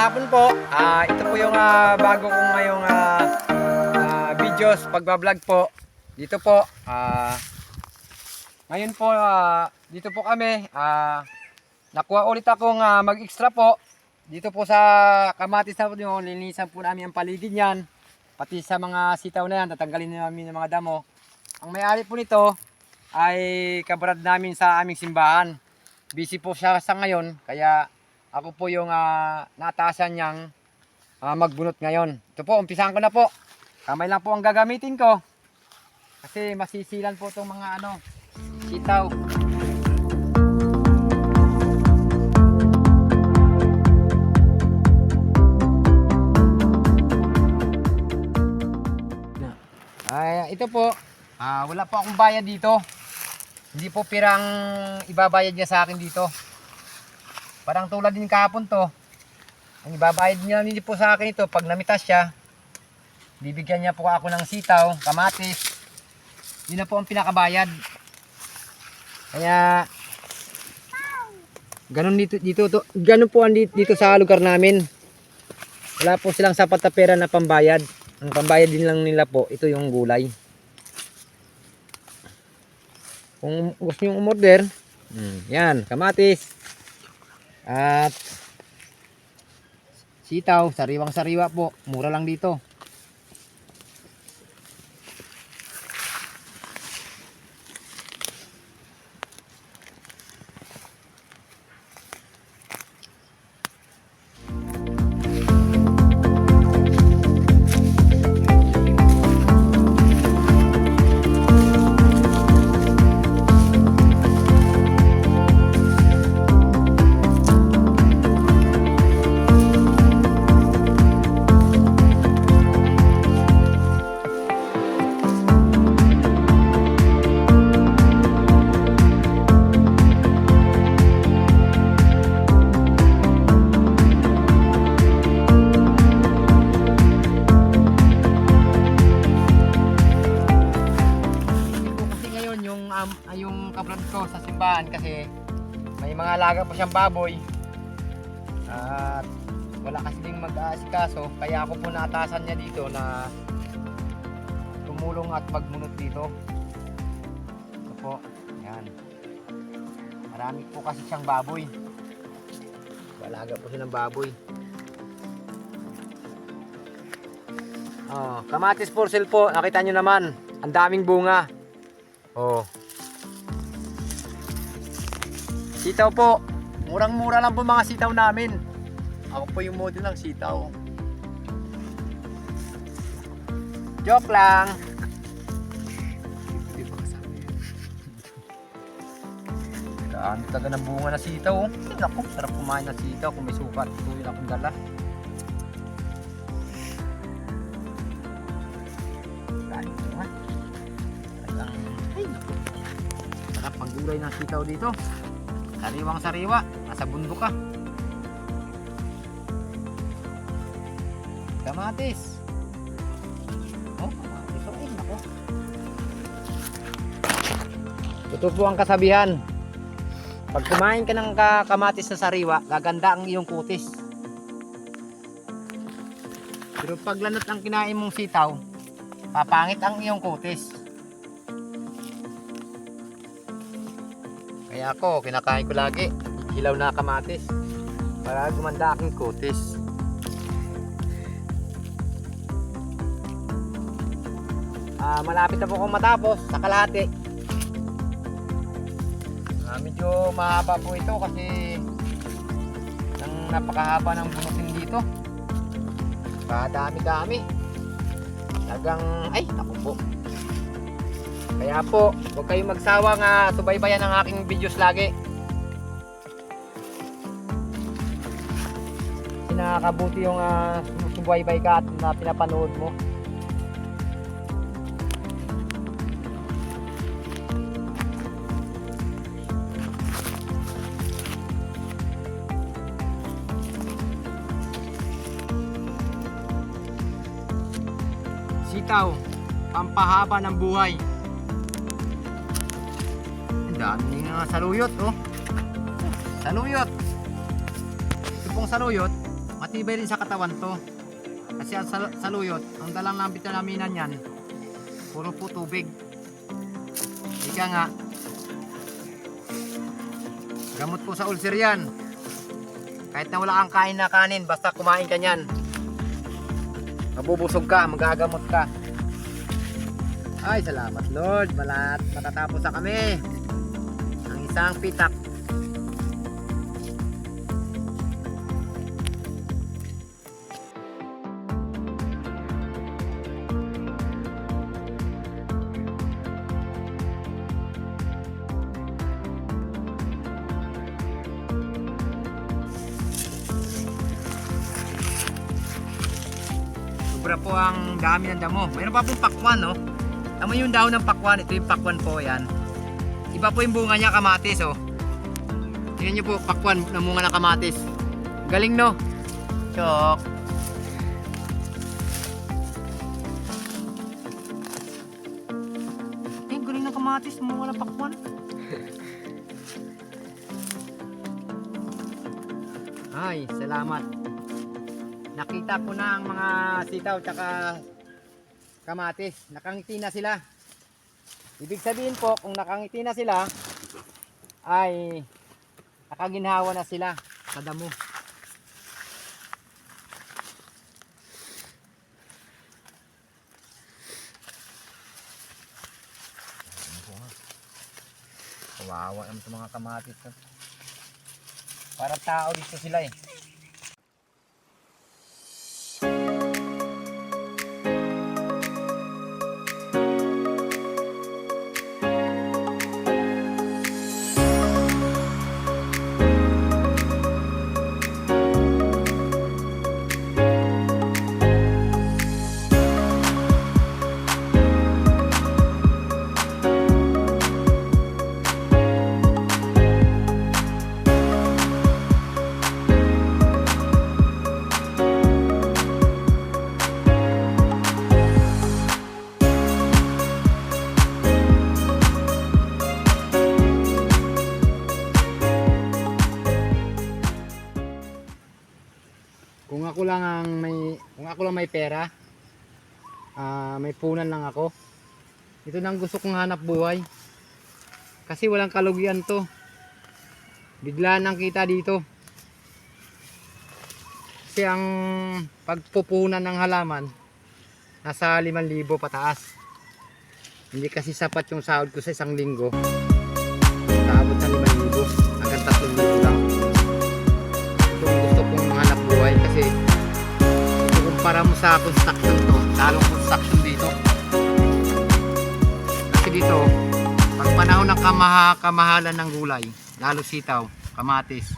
hapon po. Ah, ito po yung ah, bago kong ngayong ah, ah, videos, pagbablog po. Dito po, ah, ngayon po, ah, dito po kami, ah, nakuha ulit akong ah, mag-extra po. Dito po sa kamatis na po yung linisan po namin ang paligid niyan. Pati sa mga sitaw na yan, tatanggalin namin ng mga damo. Ang may-ari po nito ay kabrad namin sa aming simbahan. Busy po siya sa ngayon, kaya ako po yung ah, natasan niyang ah, magbunot ngayon. Ito po, umpisahan ko na po. Kamay lang po ang gagamitin ko. Kasi masisilan po itong mga ano, sitaw. Ay, ito po, ah, wala po akong bayad dito. Hindi po pirang ibabayad niya sa akin dito. Parang tulad din kahapon to. Ang ibabayad niya hindi po sa akin ito pag namitas siya. Bibigyan niya po ako ng sitaw, kamatis. Yun na po ang pinakabayad. Kaya ganun dito dito to, ganun po ang dito, dito sa lugar namin. Wala po silang sapat na pera na pambayad. Ang pambayad din lang nila po, ito yung gulay. Kung gusto nyo umorder, mm, yan, kamatis. At sitaw, sariwang sariwa po. Mura lang dito. Um, ay, yung kabrad ko sa simbahan kasi may mga alaga pa siyang baboy. At wala kasi ding mag-aasikaso kaya ako po naatasan niya dito na tumulong at magmunot dito. Ito po. Yan. Marami po kasi siyang baboy. Alaga po siya ng baboy. Oh, kamatis for sale po. Nakita nyo naman. Ang daming bunga. Oh. Sitaw po. Murang-mura lang po mga sitaw namin. Ako po yung model ng sitaw. Joke lang. Daan taga ng bunga na sitaw. Oh. Naku, sarap kumain ng sitaw kung may sukat. Ito yun akong dala. Sarap maggulay ng sitaw dito. Sariwang sariwa. Nasa bundok ka. Kamatis. Oh, kamatis. Oh, ay, naku. Ito po ang kasabihan. Pag kumain ka ng ka- kamatis na sariwa, gaganda ang iyong kutis. Pero pag lanot ang kinain mong sitaw, papangit ang iyong kutis. Kaya ako, kinakain ko lagi, hilaw na kamatis. Para gumanda aking kutis. Ah, malapit na po akong matapos sa kalahati. Ah, medyo mahaba po ito kasi ng napakahaba ng bunutin dito. Kadami-dami. Talagang, ay, naku po. Kaya po, huwag kayong magsawa nga subaybayan ang aking videos lagi. Kasi nakakabuti yung uh, sumusubaybay ka at na pinapanood mo. Sitaw, pampahaba ng buhay. Ang dami nga saluyot, oh. Saluyot. Ito pong saluyot, Matibay rin sa katawan to. Kasi ang sal- saluyot, ang dalang ng bitamina niyan, puro po tubig. Ika nga, gamot po sa ulcer yan. Kahit na wala kang kain na kanin, basta kumain ka niyan. Mabubusog ka, magagamot ka. Ay, salamat Lord. Malat, matatapos na kami. Ang isang pitak. Sobra po ang dami ng damo. Mayroon pa pong pakwan, no? Tama yung daon ng pakwan. Ito yung pakwan po, yan. Iba po yung bunga niya, kamatis, oh. Tingnan niyo po, pakwan na bunga ng kamatis. Galing, no? Chok. Eh, galing ng kamatis. Bunga ng pakwan. Ay, salamat. Nakita ko na ang mga sitaw tsaka kamatis. Nakangiti na sila. Ibig sabihin po, kung nakangiti na sila, ay nakaginhawa na sila sa damo. Kawawa naman itong mga kamatis. Parang tao dito sila eh. Ako lang may pera, ah may punan lang ako. Ito nang gusto kong hanap buhay. Kasi walang kalugian to. Bigla nang kita dito. Kasi ang pagpupunan ng halaman nasa 5,000 pataas. Hindi kasi sapat yung sahod ko sa isang linggo. Kaabot ng 5,000 sa construction to talong construction dito kasi dito pag panahon ng kamaha, kamahalan ng gulay lalo sitaw, kamatis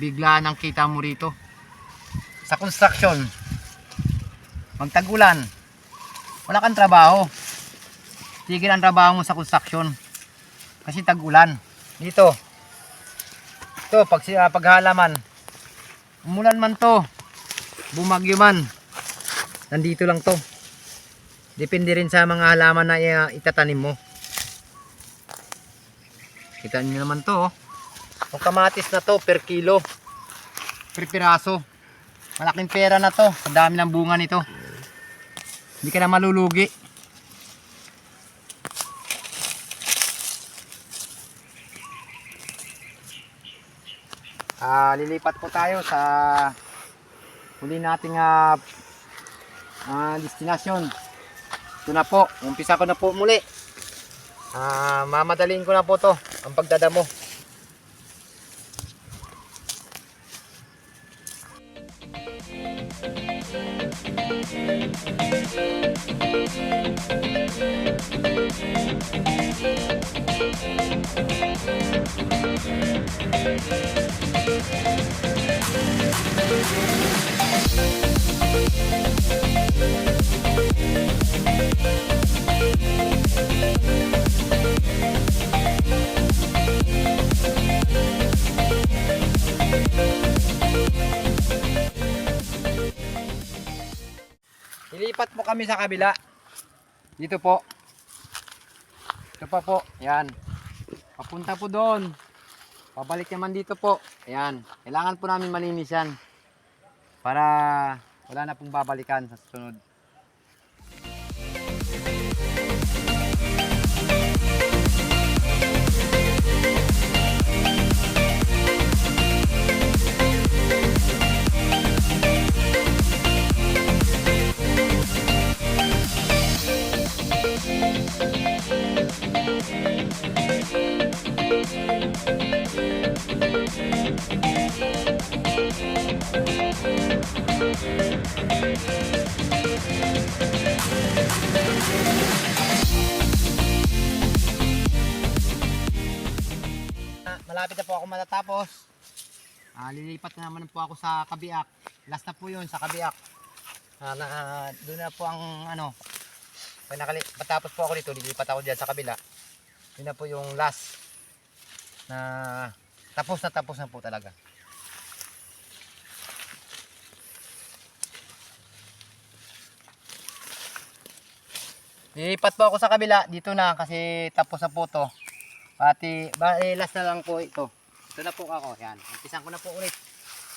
bigla nang kita mo rito sa construction magtagulan wala kang trabaho tigil ang trabaho mo sa construction kasi tagulan dito ito, pag, si- ah, paghalaman. Umulan man to. Bumagyo man. Nandito lang to. Depende rin sa mga halaman na itatanim mo. Kita niyo naman to. Oh. Yung kamatis na to per kilo. Per piraso. Malaking pera na to. Sa dami ng bunga nito. Hindi ka na malulugi. Ah, lilipat po tayo sa huli nating ah, ah, destinasyon. Ito na po, umpisa ko na po muli. Ah, mamadalin ko na po to, ang pagdadamo. Ilipat po kami sa kabila. Dito po. Ito pa po. Yan. Papunta po doon. Pabalik naman dito po. Ayan. Kailangan po namin malinis yan. para wala na pong babalikan sa susunod. Malapit na po ako matatapos. Ah, lilipat na naman po ako sa Kabiak. Last na po yun sa Kabiak. Ah, na, doon na po ang ano. Nakali, patapos po ako dito, lilipat ako dyan sa kabila. Yun na po yung last na tapos na tapos na po talaga. Lilipat po ako sa kabila dito na kasi tapos na po to. Pati, ba, eh, last na lang po ito. Ito na po ako. Yan. Umpisan ko na po ulit.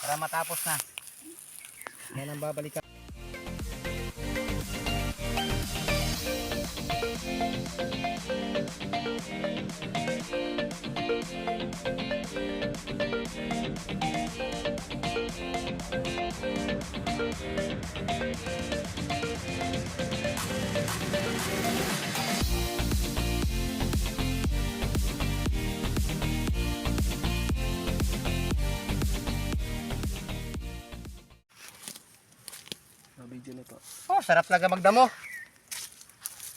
Para matapos na. Yan ang babalikan. Video sarap talaga magdamo.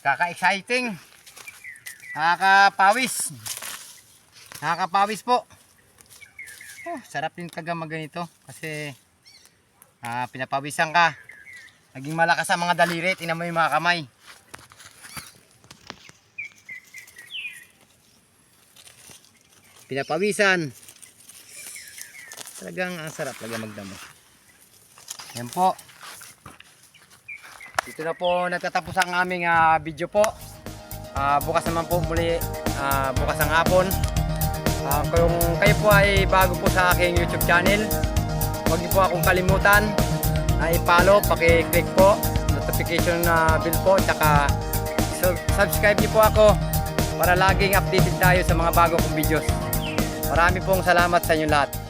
Kaka-exciting. Nakakapawis. Nakakapawis po. Oh, sarap din talaga mag ganito kasi ah, pinapawisan ka. Naging malakas ang mga daliri, tingnan mo yung mga kamay. Pinapawisan. Talagang ang sarap talaga magdamo. Yan po. Dito na po nagtatapos ang aming ah, video po. Ah, bukas naman po muli, ah, bukas ang hapon. Ah, kung kayo po ay bago po sa aking YouTube channel, huwag niyo po akong kalimutan na i-follow, paki-click po, notification na bell po, tsaka sub- subscribe niyo po ako para laging updated tayo sa mga bago kong videos. Marami pong salamat sa inyo lahat.